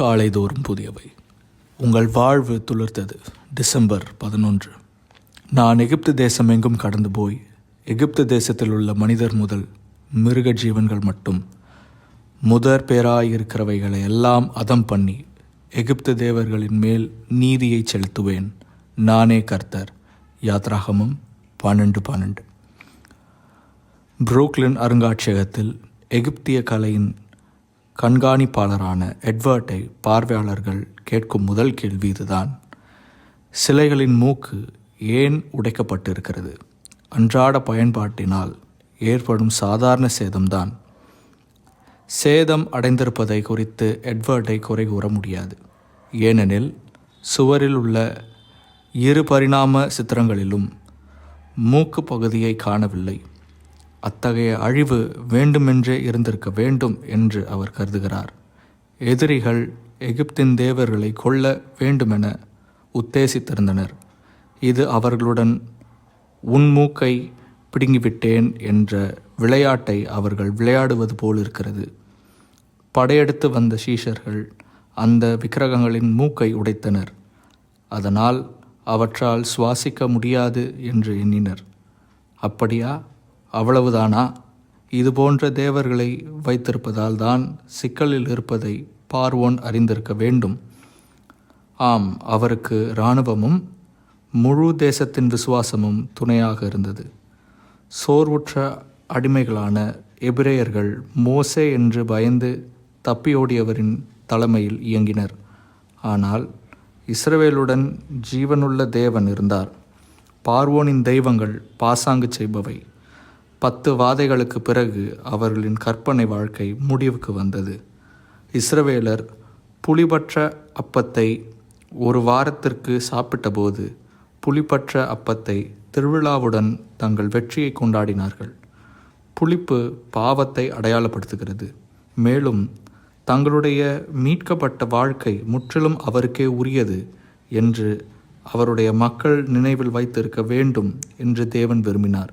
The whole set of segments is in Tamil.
காலைதோறும் புதியவை. உங்கள் வாழ்வு துளிர்த்தது. டிசம்பர் பதினொன்று. நான் எகிப்து தேசம் எங்கும் கடந்து போய் எகிப்து தேசத்தில் உள்ள மனிதர் முதல் மிருக ஜீவன்கள் மட்டும். முதற் பேராயிருக்கிறவைகளை எல்லாம் அதம் பண்ணி எகிப்து தேவர்களின் மேல் நீதியை செலுத்துவேன். நானே கர்த்தர். யாத்ராகமம் பன்னெண்டு பன்னெண்டு. புரூக்லின் அருங்காட்சியகத்தில் எகிப்திய கலையின் கண்காணிப்பாளரான எட்வர்ட்டை பார்வையாளர்கள் கேட்கும் முதல் கேள்வி இதுதான். சிலைகளின் மூக்கு ஏன் உடைக்கப்பட்டிருக்கிறது? அன்றாட பயன்பாட்டினால் ஏற்படும் சாதாரண சேதம்தான். சேதம் அடைந்திருப்பதை குறித்து எட்வர்டை குறை கூற முடியாது. ஏனெனில் சுவரில் உள்ள இரு பரிணாம சித்திரங்களிலும் மூக்கு பகுதியை காணவில்லை. அத்தகைய அழிவு வேண்டுமென்றே இருந்திருக்க வேண்டும் என்று அவர் கருதுகிறார். எதிரிகள் எகிப்தின் தேவர்களை கொல்ல வேண்டுமென உத்தேசித்திருந்தனர். இது அவர்களுடன் உன் மூக்கை பிடுங்கிவிட்டேன் என்ற விளையாட்டை அவர்கள் விளையாடுவது போல் இருக்கிறது படையெடுத்து வந்த சீஷர்கள் அந்த விக்கிரகங்களின் மூக்கை உடைத்தனர். அதனால் அவற்றால் சுவாசிக்க முடியாது என்று எண்ணினர். அப்படியா? அவ்வளவுதானா? இது போன்ற தேவர்களை வைத்திருப்பதால் தான் சிக்கலில் இருப்பதை பார்வோன் அறிந்திருக்க வேண்டும். ஆம் அவருக்கு இராணுவமும் முழு தேசத்தின் விசுவாசமும் துணையாக இருந்தது. சோர்வுற்ற அடிமைகளான எபிரேயர்கள் மோசே என்று பயந்து தப்பியோடியவரின் தலைமையில் இயங்கினர். ஆனால் இஸ்ரவேலுடன் ஜீவனுள்ள தேவன் இருந்தார். பார்வோனின் தெய்வங்கள் பாசாங்கு செய்பவை. பத்து வாதைகளுக்கு பிறகு அவர்களின் கற்பனை வாழ்க்கை முடிவுக்கு வந்தது. இஸ்ரவேலர் புலிபற்ற அப்பத்தை ஒரு வாரத்திற்கு சாப்பிட்டபோது புளிப்பற்ற அப்பத்தை திருவிழாவுடன் தங்கள் வெற்றியை கொண்டாடினார்கள். புளிப்பு பாவத்தை அடையாளப்படுத்துகிறது. மேலும் தங்களுடைய மீட்கப்பட்ட வாழ்க்கை முற்றிலும் அவருக்கே உரியது என்று அவருடைய மக்கள் நினைவில் வைத்திருக்க வேண்டும் என்று தேவன் விரும்பினார்.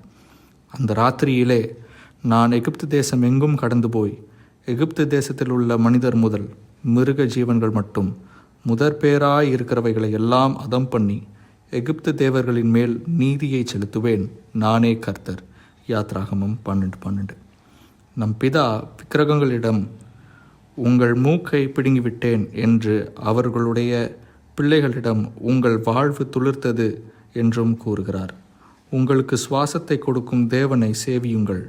அந்த ராத்திரியிலே நான் எகிப்து தேசம் எங்கும் கடந்து போய் எகிப்து தேசத்தில் உள்ள மனிதர் முதல் மிருக ஜீவன்கள் மட்டும் முதற் பேராய் இருக்கிறவைகளை எல்லாம் அதம் பண்ணி எகிப்து தேவர்களின் மேல் நீதியை செலுத்துவேன். நானே கர்த்தர். யாத்ராகமம் பன்னெண்டு பன்னெண்டு. நம் பிதா விக்கிரகங்களிடம் உங்கள் மூக்கை பிடுங்கிவிட்டேன் என்று அவர்களுடைய பிள்ளைகளிடம் உங்கள் வாழ்வு துளிர்த்தது என்றும் கூறுகிறார். உங்களுக்கு சுவாசத்தை கொடுக்கும் தேவனை சேவியுங்கள்.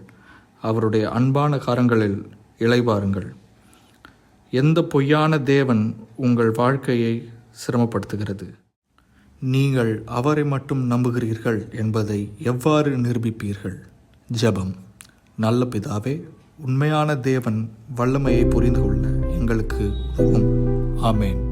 அவருடைய அன்பான காரங்களில் இளைவாருங்கள். எந்த பொய்யான தேவன் உங்கள் வாழ்க்கையை சிரமப்படுத்துகிறது? நீங்கள் அவரை மட்டும் நம்புகிறீர்கள் என்பதை எவ்வாறு நிரூபிப்பீர்கள்? ஜெபம். நல்ல பிதாவே உண்மையான தேவன் வல்லமையை புரிந்து கொள்ள எங்களுக்கு உதவும். ஆமேன்.